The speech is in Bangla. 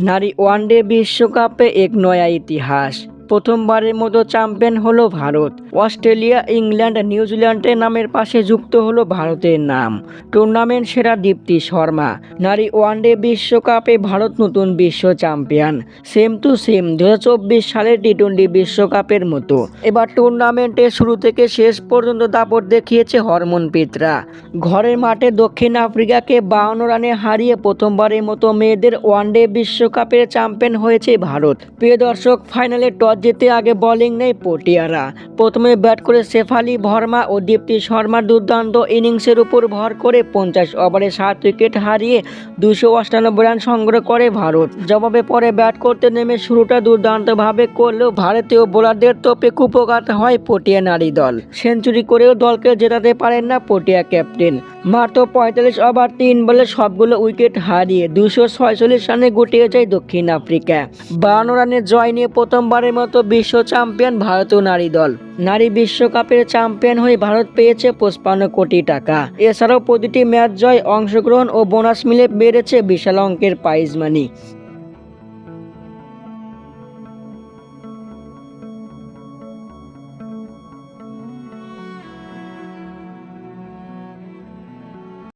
নারী ওয়ানডে বিশ্বকাপে এক নয়া ইতিহাস। প্রথমবারের মতো চ্যাম্পিয়ন হলো ভারত। অস্ট্রেলিয়া, ইংল্যান্ড নিউজিল্যান্ডের নামের পাশে যুক্ত হলো ভারতের নাম। টুর্নামেন্ট সেরা দীপ্তি শর্মা। নারী ওয়ানডে বিশ্বকাপে ভারত নতুন বিশ্ব চ্যাম্পিয়ন। সেম টু সেম দু হাজার চব্বিশ সালের টি টোয়েন্টি বিশ্বকাপের মতো। এবার টুর্নামেন্টে শুরু থেকে শেষ পর্যন্ত দাপট দেখিয়েছে হরমনপ্রীতরা। ঘরের মাঠে দক্ষিণ আফ্রিকাকে বাউন্ন রানে হারিয়ে প্রথমবারের মতো মেয়েদের ওয়ানডে বিশ্বকাপের চ্যাম্পিয়ন হয়েছে ভারত। প্রিয় দর্শক, ফাইনালে টস জিতে আগে বোলিং নেই পটিয়ারা। প্রথমে ব্যাট করে শেফালি, ভর্মা ও দীপ্তি শর্মার দুর্দান্ত ইনিংসের উপর ভর করে পঞ্চাশ ওভারে সাত উইকেট হারিয়ে দুশো অষ্টানব্বই রান সংগ্রহ করে ভারত। জবাবে পরে ব্যাট করতে নেমে শুরুটা দুর্দান্তভাবে করলেও ভারতীয় বোলারদের তোপে কুপঘাত হয় পটিয়া নারী দল। সেঞ্চুরি করেও দলকে জেতাতে পারেন না পটিয়া ক্যাপ্টেন মাত্র পঁয়তাল্লিশ ওভার, তিন বলে সবগুলো উইকেট হারিয়ে দুশো ছয়চল্লিশ রানে গুটিয়ে যায় দক্ষিণ আফ্রিকা। বান্ন রানের জয় নিয়ে প্রথমবারের মতো বিশ্ব চ্যাম্পিয়ন ভারতীয় নারী দল। নারী বিশ্বকাপের চ্যাম্পিয়ন হয়ে ভারত পেয়েছে পঁচপান্ন কোটি টাকা। এছাড়াও প্রতিটি ম্যাচ জয় অংশগ্রহণ ও বোনাস মিলে বেড়েছে বিশাল অঙ্কের প্রাইজ মানি